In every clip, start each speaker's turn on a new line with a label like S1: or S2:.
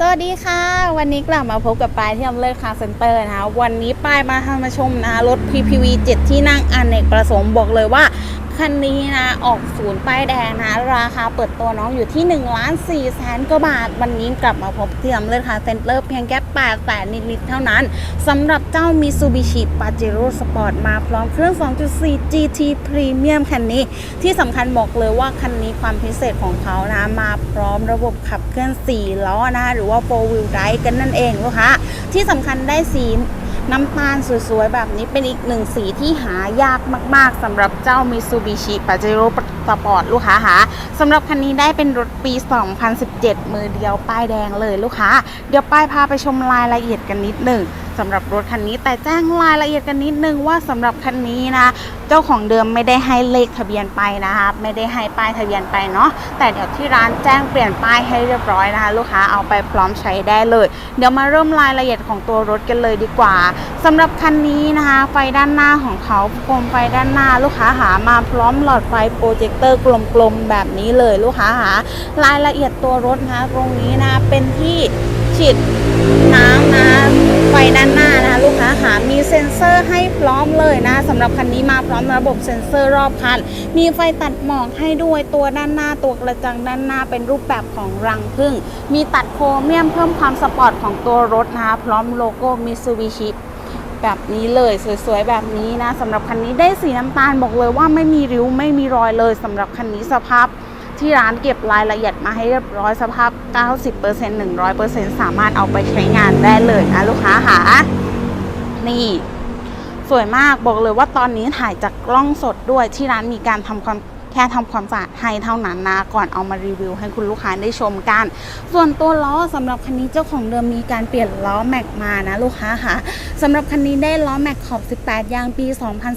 S1: สวัสดีค่ะ วันนี้กลับมาพบกับปายที่อำเลิศคาร์เซ็นเตอร์นะคะ วันนี้ปายมาทำมาชมนะคะรถ PPV 7 ที่นั่งอเนกประสงค์บอกเลยว่า คันนี้นะออกศูนย์ป้ายแดงนะ ราคาเปิดตัวน้องอยู่ที่1ล้าน4แสนกว่าบาท วันนี้กลับมาพบเที่อำเลิศคาร์เซ็นเตอร์เพียงแค่8แสนนิดๆเท่านั้นสำหรับเจ้า Mitsubishi Pajero Sport มาพร้อมเครื่อง 2.4 GT Premium คันนี้ ที่สำคัญบอกเลยว่าคันนี้ความพิเศษของเขานะมาพร้อมระบบขับเคลื่อน 4 ล้อนะหรือว่า 4 wheel drive กันนั่นเองลูกค้าที่สำคัญได้สี น้ำตาลสวยๆ แบบนี้เป็นอีกหนึ่งสีที่หายากมากๆสำหรับเจ้า Mitsubishi Pajero สปอร์ตลูกค้าหาสำหรับคันนี้ได้เป็นรถปี 2017 มือเดียวป้ายแดงเลยลูกค้า เดี๋ยวป้ายพาไปชมรายละเอียดกันนิดหนึ่ง สำหรับรถคันนี้ แต่แจ้งรายละเอียดกันนิดนึงว่าสำหรับคันนี้นะเจ้าของเดิมไม่ได้ให้เลขทะเบียนไปนะครับไม่ได้ให้ป้ายทะเบียนไปเนาะแต่เดี๋ยวที่ร้านแจ้งเปลี่ยนป้ายให้เรียบร้อยนะคะ ลูกค้าเอาไปพร้อมใช้ได้เลย เดี๋ยวมาเริ่มรายละเอียดของตัวรถกันเลยดีกว่าสำหรับคันนี้นะคะ ไฟด้านหน้าของเขาโคมไฟด้านหน้าลูกค้าหามาพร้อมหลอดไฟโปรเจคเตอร์กลมๆแบบนี้เลยลูกค้าหารายละเอียดตัวรถนะคะตรงนี้นะเป็นที่ฉีด น้ำนะไฟด้านหน้านะคะลูกค้าหามีเซ็นเซอร์ให้พร้อมเลยนะสำหรับคันนี้มาพร้อมระบบเซ็นเซอร์รอบคัน มีไฟตัดหมอกให้ด้วยตัวด้านหน้าตัวกระจังด้านหน้าเป็นรูปแบบของรังผึ้งมีตัดโครเมียมเพิ่มความสปอร์ตของตัวรถนะคะพร้อมโลโก้มิซูบิชิแบบนี้เลยสวยๆแบบนี้นะสำหรับคันนี้ได้สีน้ำตาลบอกเลยว่าไม่มีริ้วไม่มีรอยเลยสำหรับคันนี้สภาพ ที่ร้านเก็บรายละเอียดมาให้เรียบร้อยสภาพ 90% 100%สามารถเอาไปใช้งานได้เลยนะลูกค้าค่ะ นี่ สวยมากบอกเลยว่าตอนนี้ถ่ายจากกล้องสดด้วยที่ร้านมีการทำความ ค่ทำความสะอาดให้เท่านั้นนะ ก่อนเอามารีวิว ให้คุณลูกค้าได้ชมกัน ส่วนตัวล้อสำหรับคันนี้เจ้าของเดิมมีการเปลี่ยนล้อแม็กมานะลูกค้าค่ะสำหรับคันนี้ได้ล้อแม็กขอบ 18 ยางปี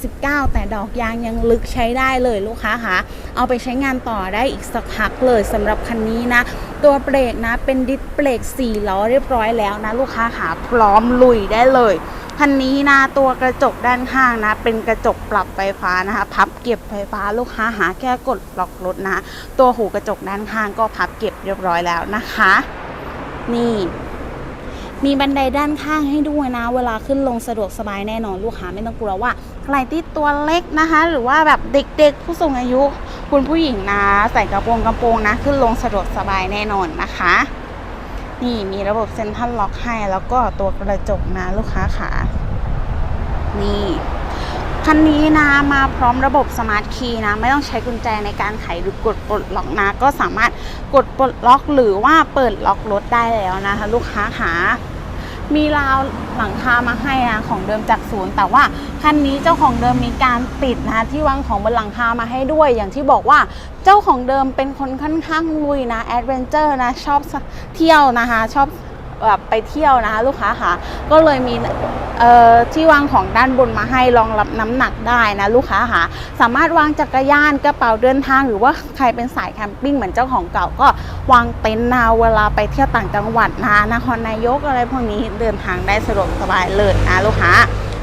S1: 2019 แต่ดอกยางยังลึกใช้ได้เลยลูกค้าค่ะเอาไปใช้งานต่อได้อีกสักพักเลยสำหรับคันนี้นะ ตัวเบรกนะเป็นดิสเบรก4ล้อเรียบร้อยแล้วนะลูกค้าค่ะพร้อมลุยได้เลย คันนี้นะตัวกระจกด้านข้างนะ เป็นกระจกปรับไฟฟ้านะคะ พับเก็บไฟฟ้าลูกค้าหาแค่กดล็อกรถนะ ตัวหูกระจกด้านข้างก็พับเก็บเรียบร้อยแล้วนะคะ นี่มีบันไดด้านข้างให้ด้วยนะ เวลาขึ้นลงสะดวกสบายแน่นอนลูกค้าไม่ต้องกลัวว่า ใครที่ตัวเล็กนะคะ หรือว่าแบบเด็กๆ ผู้สูงอายุ คุณผู้หญิงนะ ใส่กระโปรงกระโปรงนะ ขึ้นลงสะดวกสบายแน่นอนนะคะ นี่มีระบบเซ็นทรัลล็อกให้แล้วก็ตัวกระจกนะลูกค้าขานี่คันนี้นะมาพร้อมระบบสมาร์ทคีย์นะ ไม่ต้องใช้กุญแจในการไขหรือกดปลดล็อกนะ ก็สามารถกดปลดล็อกหรือว่าเปิดล็อกรถได้แล้วนะคะลูกค้าขา มีราวหลังคามาให้นะของเดิมจากศูนย์ แต่ว่าคันนี้เจ้าของเดิมมีการติดนะที่วางของบนหลังคามาให้ด้วย อย่างที่บอกว่าเจ้าของเดิมเป็นคนค่อนข้างลุยนะแอดเวนเจอร์นะชอบเที่ยวนะคะชอบ แบบไปเที่ยวนะคะ ลูกค้าค่ะ ก็เลยมีที่วางของด้านบนมาให้รองรับน้ำหนักได้นะลูกค้าค่ะ สามารถวางจักรยานกระเป๋าเดินทาง หรือว่าใครเป็นสายแคมปิ้งเหมือนเจ้าของเก่าก็วางเต็นท์นะเวลาไปเที่ยวต่างจังหวัดนะนครนายกอะไรพวกนี้เดินทางได้สะดวกสบายเลยนะลูกค้า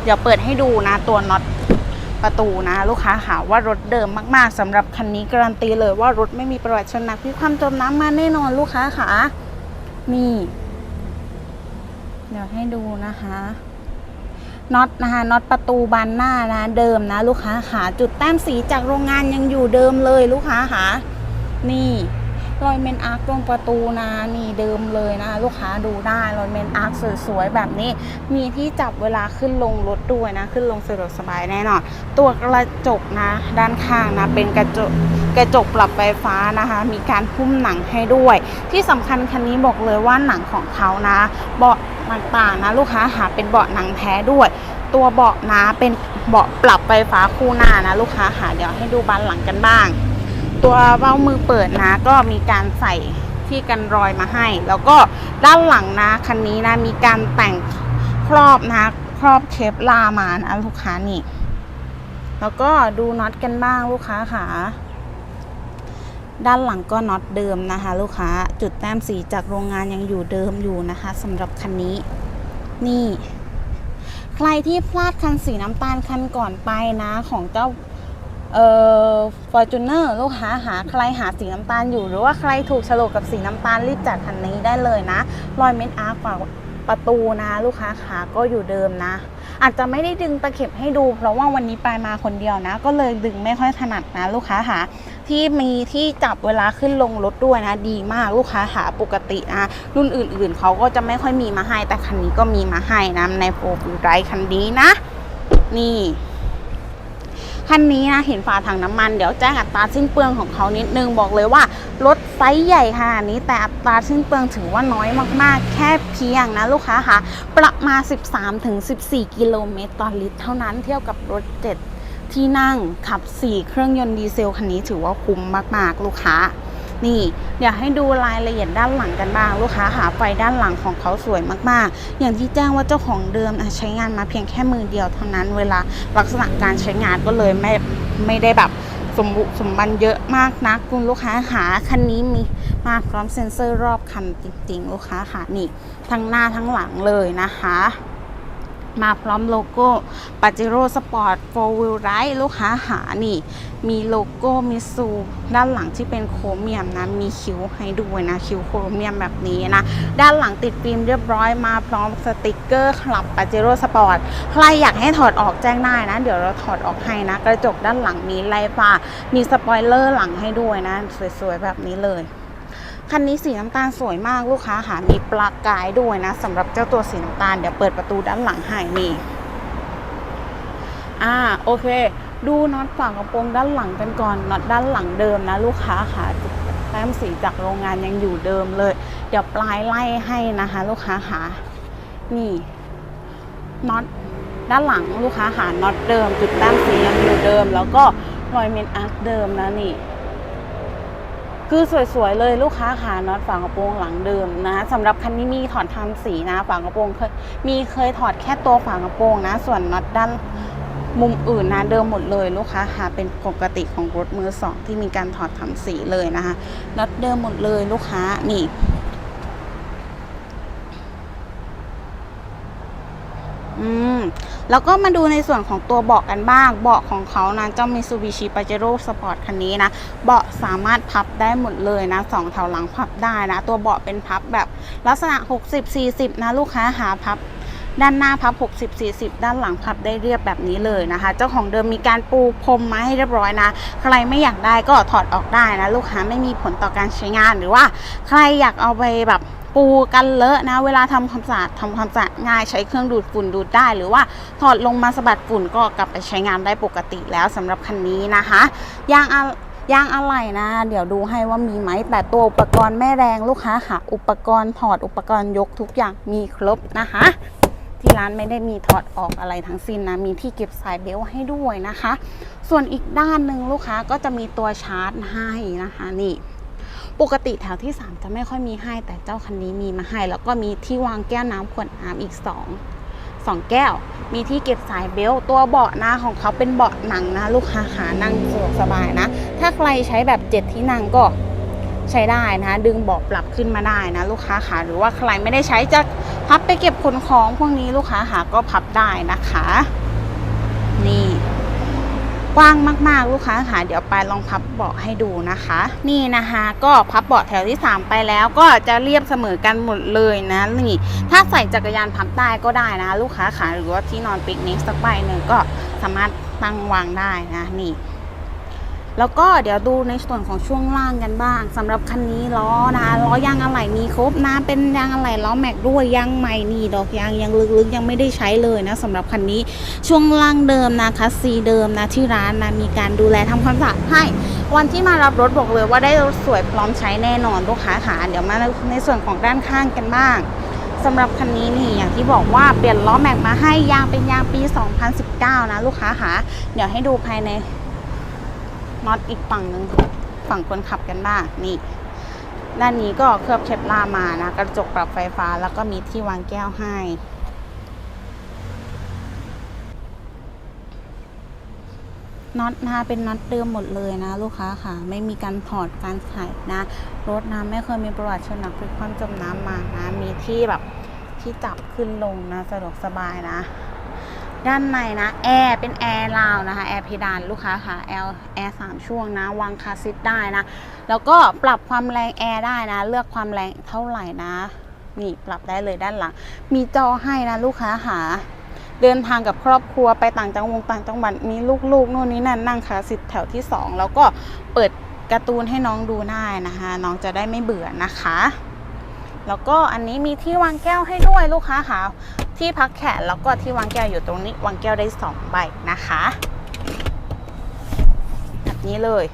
S1: เดี๋ยวเปิดให้ดูนะตัวน็อตประตูนะลูกค้าค่ะว่ารถเดิมมากๆสำหรับคันนี้การันตีเลยว่ารถไม่มีประวัติชนหนักพิความจมน้ำมาแน่นอนลูกค้าค่ะนี่ เดี๋ยวให้ดูนะคะน็อตนะคะน็อตประตูบานหน้านะเดิมนะ ลูกค้าขาจุดแต้มสีจากโรงงานยังอยู่เดิมเลยลูกค้าขานี่รอยเมนอาร์ตรงประตูนะนี่เดิมเลยนะลูกค้าดูได้รอยเมนอาร์คสวยๆแบบนี้ มีที่จับเวลาขึ้นลงรถด้วยนะ ขึ้นลงสะดวกสบายแน่นอนตัวกระจกนะ ด้านข้างนะเป็นกระจกกระจกปรับไฟฟ้านะคะ มีการหุ้มหนังให้ด้วย ที่สำคัญคันนี้บอกเลยว่าหนังของเขานะเบาะ ต่างๆนะลูกค้าหาเป็นเบาะหนังแท้ด้วย ตัวเบาะนะเป็นเบาะปรับไฟฟ้าคู่หน้านะลูกค้าค่ะเดี๋ยวให้ดูบานหลังกันบ้าง ตัวเบ้ามือเปิดนะก็มีการใส่ที่กันรอยมาให้ แล้วก็ด้านหลังนะคันนี้นะมีการแต่งครอบนะครอบเคปลามานะลูกค้านี่ แล้วก็ดูน็อตกันบ้างลูกค้าค่ะ ด้านหลังก็น็อตเดิมนะคะ ลูกค้าจุดแต้มสีจากโรงงานยังอยู่เดิมอยู่นะคะสำหรับคันนี้ นี่ ใครที่พลาดคันสีน้ำตาลคันก่อนไปนะของเจ้าเอ่อฟอร์จูเนอร์ลูกค้าหาใครหาสีน้ำตาลอยู่ หรือว่าใครถูกฉลกกับสีน้ำตาลรีบจัดคันนี้ได้เลยนะรอยเม็ดอาร์ฝาประตูนะลูกค้าขาก็อยู่เดิมนะ อาจจะไม่ได้ดึงตะเข็บให้ดู เพราะว่าวันนี้ปลายมาคนเดียวนะ ก็เลยดึงไม่ค่อยถนัดนะ ลูกค้าหา ที่มีที่จับเวลาขึ้นลงรถด้วยนะ ดีมากลูกค้าหาปกตินะรุ่นอื่นๆเขาก็จะไม่ค่อยมีมาให้ แต่คันนี้ก็มีมาให้นะในโฟล์ฟิลไรคันนี้นะ นี่คันนี้นะเห็นฝาถังน้ำมันเดี๋ยวแจ้งอัตราสิ้นเปลืองของเขานิดนึงบอกเลยว่า รถไซส์ใหญ่ขนาดนี้แต่อัตราสิ้นเปลืองถือว่าน้อยมากๆ แค่เพียงนะลูกค้าค่ะประมาณ 13-14 กิโลเมตรต่อลิตรเท่านั้นเทียบกับรถ 7 ที่นั่งขับ 4 เครื่องยนต์ดีเซลคันนี้ถือว่าคุ้มมาก ๆ ลูกค้า นี่เดี๋ยวให้ดูรายละเอียดด้านหลังกันบ้างลูกค้าหาไฟด้านหลังของเขาสวยมากๆ อย่างที่แจ้งว่าเจ้าของเดิมใช้งานมาเพียงแค่มือเดียวเท่านั้นเวลาลักษณะการใช้งานก็เลยไม่ไม่ได้แบบสมบุสมบันเยอะมากนักคุณลูกค้าหาคันนี้มีมาพร้อมเซ็นเซอร์รอบคันจริงๆ ลูกค้าค่ะนี่ทั้งหน้าทั้งหลังเลยนะคะ มาพร้อมโลโก้ปาเจโร่สปอร์ตโฟร์วิลไรลูกค้าหานี่ มีโลโก้มิซูด้านหลังที่เป็นโครเมียมนะ มีคิ้วให้ด้วยนะ คิ้วโครเมียมแบบนี้นะ ด้านหลังติดฟิล์มเรียบร้อยมาพร้อมสติกเกอร์คลับปาเจโร่สปอร์ตใครอยากให้ถอดออกแจ้งได้นะ เดี๋ยวเราถอดออกให้นะ กระจกด้านหลังมีไลฟ้ามีสปอยเลอร์หลังให้ด้วยนะ สวยๆแบบนี้เลย คันนี้สีน้ำตาลสวยมากลูกค้าค่ะมีปลักกายด้วยนะสำหรับเจ้าตัวสีน้ำตาลเดี๋ยวเปิดประตูด้านหลังให้นี่อ่าโอเค ดูน็อตฝั่งกระโปรงด้านหลังกันก่อนน็อตด้านหลังเดิมนะ ลูกค้าค่ะแต้มสีจากโรงงานยังอยู่เดิมเลย เดี๋ยวปลายไล่ให้นะคะ ลูกค้าค่ะนี่น็อตด้านหลังลูกค้าหาน็อตเดิม จุดแต้มสียังอยู่เดิม แล้วก็รอยเมนอาร์คเดิมนะนี่ คือสวยๆเลยลูกค้าค่ะน็อตฝากระโปรงหลังเดิมนะสำหรับคันนี้มีถอดทำสีนะฝากระโปรงเคยมีเคยถอดแค่ตัวฝากระโปรงนะ ส่วนน็อตด้านมุมอื่นนะเดิมหมดเลยลูกค้าค่ะเป็นปกติของรถมือสองที่มีการถอดทำสีเลยนะคะน็อตเดิมหมดเลยลูกค้านี่ อืมแล้วก็มาดูในส่วนของตัวเบาะกันบ้าง เบาะของเขานะเจ้า Mitsubishi Pajero Sport คันนี้นะ เบาะสามารถพับได้หมดเลยนะสองแถวหลังพับได้นะ ตัวเบาะเป็นพับแบบลักษณะ 60-40 นะลูกค้าหาพับด้านหน้าพับ 60-40 ด้านหลังพับได้เรียบแบบนี้เลยนะคะ เจ้าของเดิมมีการปูพรมมาให้เรียบร้อยนะ ใครไม่อยากได้ก็ถอดออกได้นะ ลูกค้าไม่มีผลต่อการใช้งานหรือว่า ใครอยากเอาไปแบบ ปูกันเลอะนะ เวลาทำความสะอาดทำความสะอาดง่ายใช้เครื่องดูดฝุ่นดูดได้ หรือว่าถอดลงมาสะบัดฝุ่นก็กลับไปใช้งานได้ปกติแล้วสำหรับคันนี้นะคะยางอะยางอะไหล่นะ เดี๋ยวดูให้ว่ามีไหม แต่ตัวอุปกรณ์แม่แรงลูกค้าค่ะ อุปกรณ์ถอดอุปกรณ์ยกทุกอย่างมีครบนะคะ ที่ร้านไม่ได้มีถอดออกอะไรทั้งสิ้นนะ มีที่เก็บสายเบลต์ให้ด้วยนะคะ ส่วนอีกด้านหนึ่งลูกค้าก็จะมีตัวชาร์จให้นะคะนี่ ปกติแถวที่ 3 จะไม่ค่อยมีให้ แต่เจ้าคันนี้มีมาให้ แล้วก็มีที่วางแก้วน้ำขวดน้ำอีก 2 2 แก้ว มีที่เก็บสายเบลต์ตัวเบาะนะของเขาเป็นเบาะหนังนะ ลูกค้าขานั่งสะดวกสบายนะ ถ้าใครใช้แบบ7ที่นั่งก็ใช้ได้นะ ดึงเบาะปรับขึ้นมาได้นะ ลูกค้าขาหรือว่าใครไม่ได้ใช้จะพับไปเก็บขนของพวกนี้ลูกค้าขาก็พับได้นะคะ กว้างมากๆลูกค้าค่ะ เดี๋ยวไปลองพับเบาะให้ดูนะคะ นี่นะคะ ก็พับเบาะแถวที่ 3 ไปแล้วก็จะเรียบเสมอกันหมดเลยนะนี่ถ้าใส่จักรยานพับได้ก็ได้นะลูกค้าค่ะหรือว่าที่นอนปิกนิกสักใบหนึ่งก็สามารถตั้งวางได้นะนี่ แล้วก็เดี๋ยวดูในส่วนของช่วงล่างกันบ้างสำหรับคันนี้ล้อนะคะล้อยางอะไหล่มีครบนะเป็นยางอะไหล่ล้อแม็กด้วยยางใหม่นี่ดอกยางยังลึกๆ ยังไม่ได้ใช้เลยนะสำหรับคันนี้ช่วงล่างเดิมนะคัสซีเดิมนะที่ร้านนะมีการดูแลทำความสะอาดให้วันที่มารับรถบอกเลยว่าได้รถสวยพร้อมใช้แน่นอนลูกค้าขาเดี๋ยวมาในส่วนของด้านข้างกันบ้างสำหรับคันนี้นี่อย่างที่บอกว่าเปลี่ยนล้อแม็กมาให้ยางเป็นยางปี 2019 นะลูกค้าขาเดี๋ยวให้ดูภายใน น็อตอีกฝั่งหนึ่งฝั่งคนขับกันบ้างนี่ด้านนี้ก็เคลือบเชฟลามานะ กระจกปรับไฟฟ้าแล้วก็มีที่วางแก้วให้ น็อตนะเป็นน็อตเดิมหมดเลยนะ ลูกค้าค่ะ ไม่มีการถอดการไขนะ รถนะไม่เคยมีประวัติชนนักพลิกคว่ำจมน้ำมานะ มีที่แบบที่จับขึ้นลงนะ สะดวกสบายนะ ด้านในนะแอร์เป็นแอร์ลาวนะคะแอร์เพดานลูกค้าค่ะแอร์แอร์สามช่วงนะวางคาซิตได้นะ แล้วก็ปรับความแรงแอร์ได้นะ เลือกความแรงเท่าไหร่นะ นี่ปรับได้เลยด้านหลัง มีจอให้นะลูกค้าหาเดินทางกับครอบครัวไปต่างจังหวัดต่างจังหวัดมีลูกๆนู่นนี่นั่นนั่งคาสิทแถวที่สองแล้วก็เปิดการ์ตูนให้น้องดูได้นะคะ น้องจะได้ไม่เบื่อนะคะ แล้วก็อันนี้มีที่วางแก้วให้ด้วยลูกค้าค่ะที่พักแขนแล้วก็ที่วางแก้วอยู่ตรงนี้ วางแก้วได้สองใบนะคะแบบนี้เลย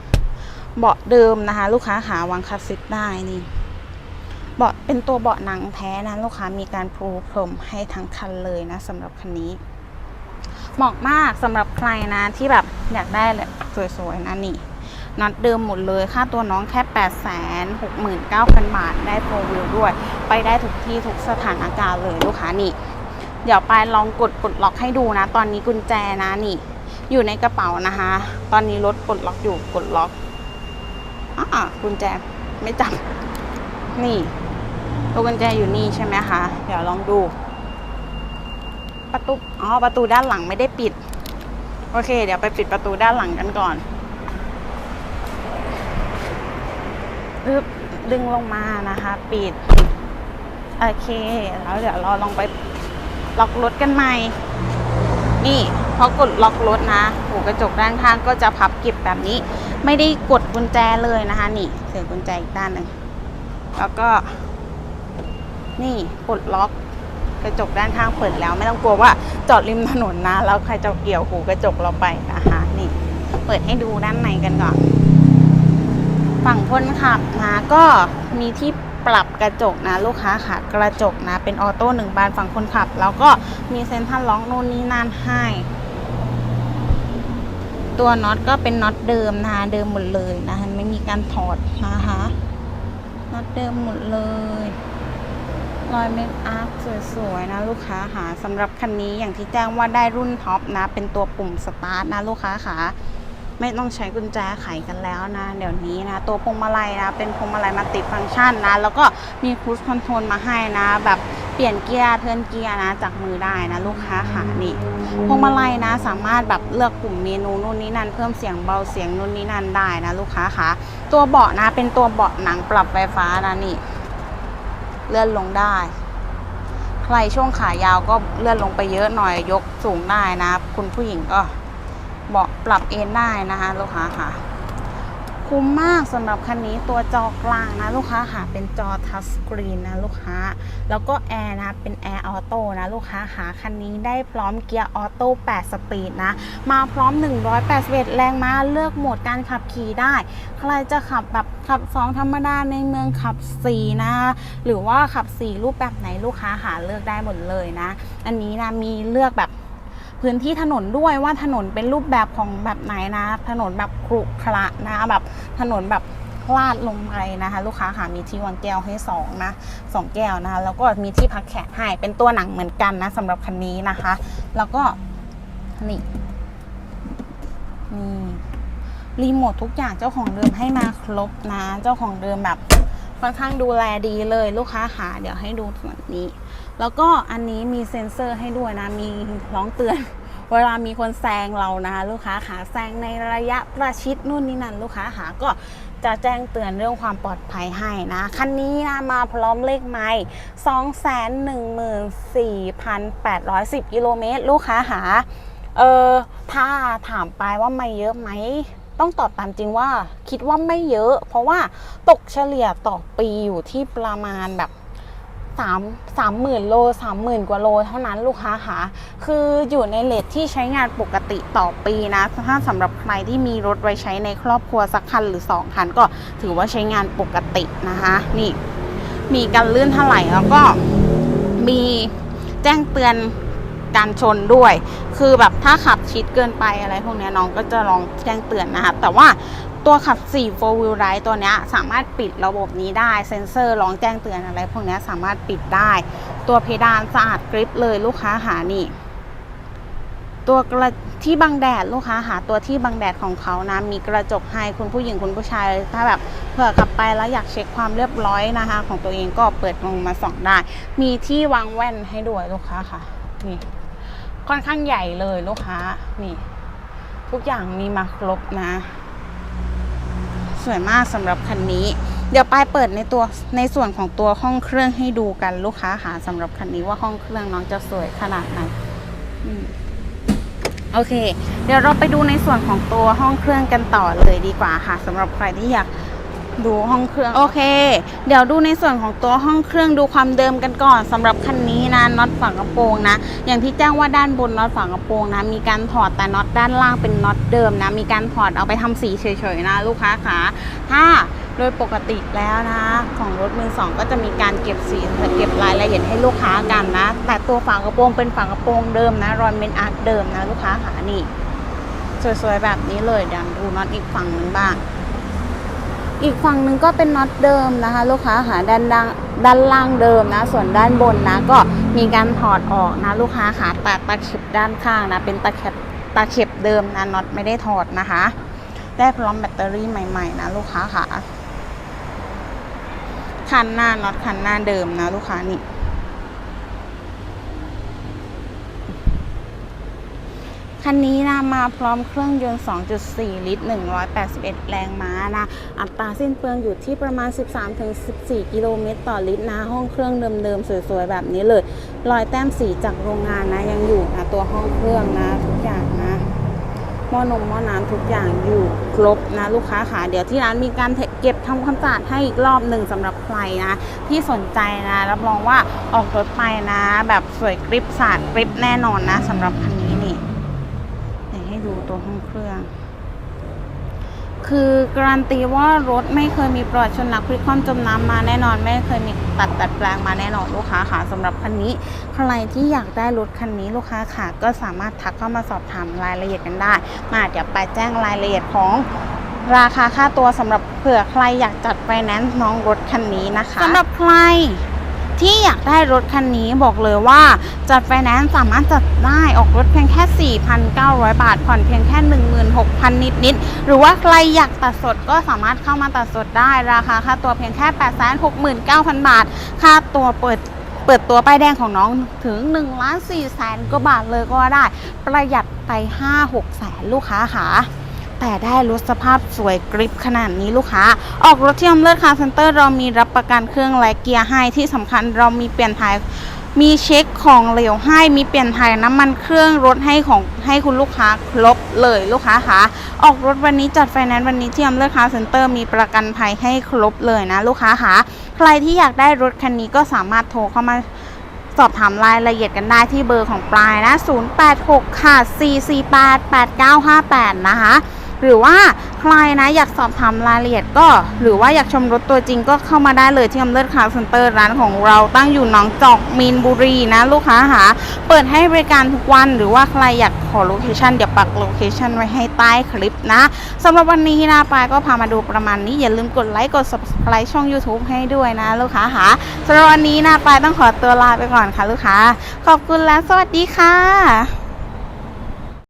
S1: เบาะเดิมนะคะ ลูกค้าหาวางคาสิทได้นี่เบาะเป็นตัวเบาะหนังแท้นะลูกค้ามีการปูพรมให้ทั้งคันเลยนะสำหรับคันนี้ เหมาะมากสำหรับใครนะที่แบบอยากได้เลยสวยๆนะนี่ น็อตเดิมหมดเลย ค่าตัวน้องแค่ 8 6 9 0 0 0 บาท ได้โปรวิวด้วย ไปได้ทุกที่ทุกสถานการณ์เลยลูกค้านี่ เดี๋ยวไปลองกดปลดล็อกให้ดูนะ ตอนนี้กุญแจนะนี่ อยู่ในกระเป๋านะคะ ตอนนี้รถปลดล็อกอยู่กดล็อกอ่ากุญแจไม่จับ นี่ลูกกุญแจอยู่นี่ใช่ไหมคะ เดี๋ยวลองดู ประตู อ๋อ ประตูด้านหลังไม่ได้ปิด โอเค เดี๋ยวไปปิดประตูด้านหลังกันก่อน อึบดึงลงมานะคะ ปิด โอเค แล้วเดี๋ยวเราลองไปล็อกรถกันใหม่ นี่พอกดล็อกรถนะหูกระจกด้านข้างก็จะพับเก็บแบบนี้ ไม่ได้กดกุญแจเลยนะคะ นี่เสียบกุญแจอีกด้านหนึ่งแล้วก็ นี่ปลดล็อกกระจกด้านข้างเปิดแล้ว ไม่ต้องกลัวว่าจอดริมถนนนะแล้วใครจะเกี่ยวหูกระจกเราไปนะคะ นี่ เปิดให้ดูด้านในกันก่อน ฝั่งคนขับนะก็มีที่ปรับกระจกนะลูกค้าค่ะกระจกนะเป็นออโต้หนึ่งบานฝั่งคนขับ แล้วก็มีเซ็นทรัลล็อกนู่นนี่นั่นให้ ตัวน็อตก็เป็นน็อตเดิมนะเดิมหมดเลยนะคะไม่มีการถอดนะคะน็อตเดิมหมดเลยรอยเมคอัพสวยๆนะลูกค้าค่ะสำหรับคันนี้อย่างที่แจ้งว่าได้รุ่นท็อปนะ เป็นตัวปุ่มสตาร์ทนะลูกค้าค่ะ ไม่ต้องใช้กุญแจไขกันแล้วนะเดี๋ยวนี้นะ ตัวพวงมาลัยนะ เป็นพวงมาลัยมัลติฟังก์ชันนะ แล้วก็มีครูซคอนโทรลมาให้นะ แบบเปลี่ยนเกียร์เทิร์นเกียร์นะ จากมือได้นะ ลูกค้าค่ะนี่พวงมาลัยนะสามารถแบบเลือกปุ่มเมนูนู่นนี่นั่นเพิ่มเสียงเบาเสียงนู่นนี่นั่นได้นะ ลูกค้าค่ะตัวเบาะนะ เป็นตัวเบาะหนังปรับไฟฟ้านะนี่ เลื่อนลงได้ ใครช่วงขายาวก็เลื่อนลงไปเยอะหน่อยยกสูงได้นะ คุณผู้หญิงก็ เบาะปรับเอนได้นะคะ ลูกค้าค่ะ คุ้มมากสำหรับคันนี้ตัวจอกลางนะลูกค้าค่ะ เป็นจอทัชสกรีนนะลูกค้า แล้วก็แอร์นะ เป็นแอร์ออโต้นะลูกค้าค่ะ คันนี้ได้พร้อมเกียร์ออโต้ 8 สปีดนะ มาพร้อม 181 แรงม้า เลือกโหมดการขับขี่ได้ ใครจะขับแบบขับ 2 ธรรมดาในเมืองขับ 4 นะหรือว่าขับ 4 รูปแบบไหนลูกค้าหาเลือกได้หมดเลยนะ อันนี้นะมีเลือกแบบ พื้นที่ถนนด้วยว่าถนนเป็นรูปแบบของแบบไหนนะ ถนนแบบขรุขระนะแบบถนนแบบลาดลงไปนะคะ ลูกค้าค่ะมีที่วางแก้วให้สองนะสองแก้วนะคะแล้วก็มีที่พักแขนให้เป็นตัวหนังเหมือนกันนะสำหรับคันนี้นะคะ แล้วก็นี่นี่รีโมททุกอย่างเจ้าของเดิมให้มาครบนะ เจ้าของเดิมแบบ ค่อนข้างดูแลดีเลยลูกค้าหาเดี๋ยวให้ดูส่วนนี้ แล้วก็อันนี้มีเซ็นเซอร์ให้ด้วยนะ มีร้องเตือน เวลามีคนแซงเรานะคะลูกค้าขาแซงในระยะประชิดนู่นนี่นั่นลูกค้าหาก็จะแจ้งเตือนเรื่องความปลอดภัยให้นะ คันนี้นะมาพร้อมเลขไม้214,810 กิโลเมตร ลูกค้าหา เออถ้าถามไปว่าไม่เยอะไหม ต้องตอบตามจริงว่าคิดว่าไม่เยอะ เพราะว่าตกเฉลี่ยต่อปีอยู่ที่ประมาณแบบสามสามหมื่นโลสามหมื่นกว่าโลเท่านั้นลูกค้าหาคืออยู่ในเลทที่ใช้งานปกติต่อปีนะถ้าสำหรับใครที่มีรถไว้ใช้ในครอบครัวสักคันหรือสองคันก็ถือว่าใช้งานปกตินะคะ นี่ มีการลื่นถลายแล้วก็มีแจ้งเตือน การชนด้วย คือแบบถ้าขับชิดเกินไปอะไรพวกนี้น้องก็จะลองแจ้งเตือนนะคะแต่ว่าตัวขับ4 4 wheel drive ตัวนี้สามารถปิดระบบนี้ได้ เซ็นเซอร์ลองแจ้งเตือนอะไร พวกนี้สามารถปิดได้ ตัวเพดานสะอาดกริปเลยลูกค้าหานี่ ตัวกระที่บังแดดลูกค้าหาตัวที่บังแดดของเขานะ มีกระจกให้คุณผู้หญิงคุณผู้ชาย ถ้าแบบเผื่อขับไปแล้วอยากเช็คความเรียบร้อยนะคะ ของตัวเองก็เปิดลงมาส่องได้ มีที่วางแว่นให้ด้วยลูกค้าค่ะนี่ ค่อนข้างใหญ่เลยลูกค้า นี่ ทุกอย่างมีมาครบนะ สวยมากสำหรับคันนี้ เดี๋ยวปายเปิดในตัวในส่วนของตัวห้องเครื่องให้ดูกันลูกค้าค่ะสำหรับคันนี้ว่าห้องเครื่องน้องจะสวยขนาดไหนโอเค เดี๋ยวเราไปดูในส่วนของตัวห้องเครื่องกันต่อเลยดีกว่าค่ะสำหรับใครที่อยาก ดูห้องเครื่องโอเค เดี๋ยวดูในส่วนของตัวห้องเครื่องดูความเดิมกันก่อนสำหรับคันนี้นะน็อตฝากระโปรงนะ อย่างที่แจ้งว่าด้านบนน็อตฝากระโปรงนะ มีการถอดแต่น็อตด้านล่างเป็นน็อตเดิมนะ มีการถอดเอาไปทำสีเฉยๆนะ ลูกค้าคะถ้าโดยปกติแล้วนะ ของรถมือสองก็จะมีการเก็บสีเก็บรายละเอียดให้ลูกค้ากันนะ แต่ตัวฝากระโปรงเป็นฝากระโปรงเดิมนะรอยเมนอาร์คเดิมนะ ลูกค้าค่ะนี่ สวยๆแบบนี้เลยเดี๋ยวดูน็อตอีกฝั่งหนึ่งบ้าง อีกฝั่งหนึ่งก็เป็นน็อตเดิมนะคะ ลูกค้าหาด้านล่างด้านล่างเดิมนะ ส่วนด้านบนนะก็มีการถอดออกนะลูกค้าขาแต่ตะเข็บด้านข้างนะ เป็นตะเข็บตะเข็บเดิมนะน็อตไม่ได้ถอดนะคะ ได้พร้อมแบตเตอรี่ใหม่ๆนะลูกค้าค่ะคันหน้าน็อตคันหน้าเดิมนะลูกค้านี่ คันนี้นะมาพร้อมเครื่องยนต์ 2.4 ลิตร 181 แรงม้านะ อัตราสิ้นเปลืองอยู่ที่ประมาณ 13-14 กิโลเมตรต่อลิตรนะ ห้องเครื่องเดิมๆ สวยๆ แบบนี้เลย รอยแต้มสีจากโรงงานนะ ยังอยู่นะ ตัวห้องเครื่องนะ ทุกอย่างนะหม้อนมหม้อน้ำทุกอย่างอยู่ครบนะลูกค้าค่ะ เดี๋ยวที่ร้านมีการเก็บทำความสะอาดให้อีกรอบหนึ่งสำหรับใครนะ ที่สนใจนะ รับรองว่าออกรถไปนะ แบบสวยกริบสะอาดกริบแน่นอนนะสำหรับคัน ตัวห้องเครื่อง คือการันตีว่ารถไม่เคยมีประวัติชนหนักพลิกคว่ำจมน้ำมาแน่นอน ไม่เคยมีตัดตัดแปลงมาแน่นอนลูกค้าค่ะสำหรับคันนี้ ใครที่อยากได้รถคันนี้ลูกค้าค่ะ ก็สามารถทักเข้ามาสอบถามรายละเอียดกันได้ มาเดี๋ยวไปแจ้งรายละเอียดของราคาค่าตัวสำหรับเผื่อใครอยากจัดไฟแนนซ์น้องรถคันนี้นะคะสำหรับใคร ที่อยากได้รถคันนี้บอกเลยว่า จัดไฟแนนซ์สามารถจัดได้ออกรถเพียงแค่ 4,900 บาท ผ่อนเพียงแค่ 16,000 นิดๆหรือว่าใครอยากตัดสดก็สามารถเข้ามาตัดสดได้ราคาค่าตัวเพียงแค่ 869,000 บาท ค่าตัวเปิดเปิดตัวป้ายแดงของน้องถึง1ล้าน4แสนกว่าบาทเลยก็ได้ ประหยัดไป 5-6แสนลูกค้าค่ะ แต่ได้รถสภาพสวยกริบขนาดนี้ลูกค้า ออกรถที่อำเลิศคาร์เซ็นเตอร์เรามีรับประกันเครื่องและเกียร์ให้ที่สำคัญเรามีเปลี่ยนถ่ายมีเช็คของเหลวให้มีเปลี่ยนถ่ายน้ำมันเครื่องรถให้ของให้คุณลูกค้าครบเลยลูกค้าคะออกรถวันนี้จัดไฟแนนซ์วันนี้ที่อำเลิศคาร์เซ็นเตอร์มีประกันภัยให้ครบเลยนะลูกค้าคะใครที่อยากได้รถคันนี้ก็สามารถโทรเข้ามาสอบถามรายละเอียดกันได้ที่เบอร์ของปลายนะ 086 ค่ะ 448 8958 นะคะ หรือว่าใครนะอยากสอบถามรายละเอียดก็ หรือว่าอยากชมรถตัวจริงก็เข้ามาได้เลยที่อำเลิศคาร์เซ็นเตอร์ร้านของเราตั้งอยู่หนองจอกมีนบุรีนะลูกค้าหา เปิดให้บริการทุกวันหรือว่าใครอยากขอโลเคชันเดี๋ยวปักโลเคชันไว้ให้ใต้คลิปนะสำหรับวันนี้นะปายก็พามาดูประมาณนี้อย่าลืมกดไลค์กด subscribe ช่อง YouTube ให้ด้วยนะลูกค้าหาสำหรับวันนี้นะปายต้องขอตัวลาไปก่อนค่ะลูกค้า ขอบคุณและสวัสดีค่ะ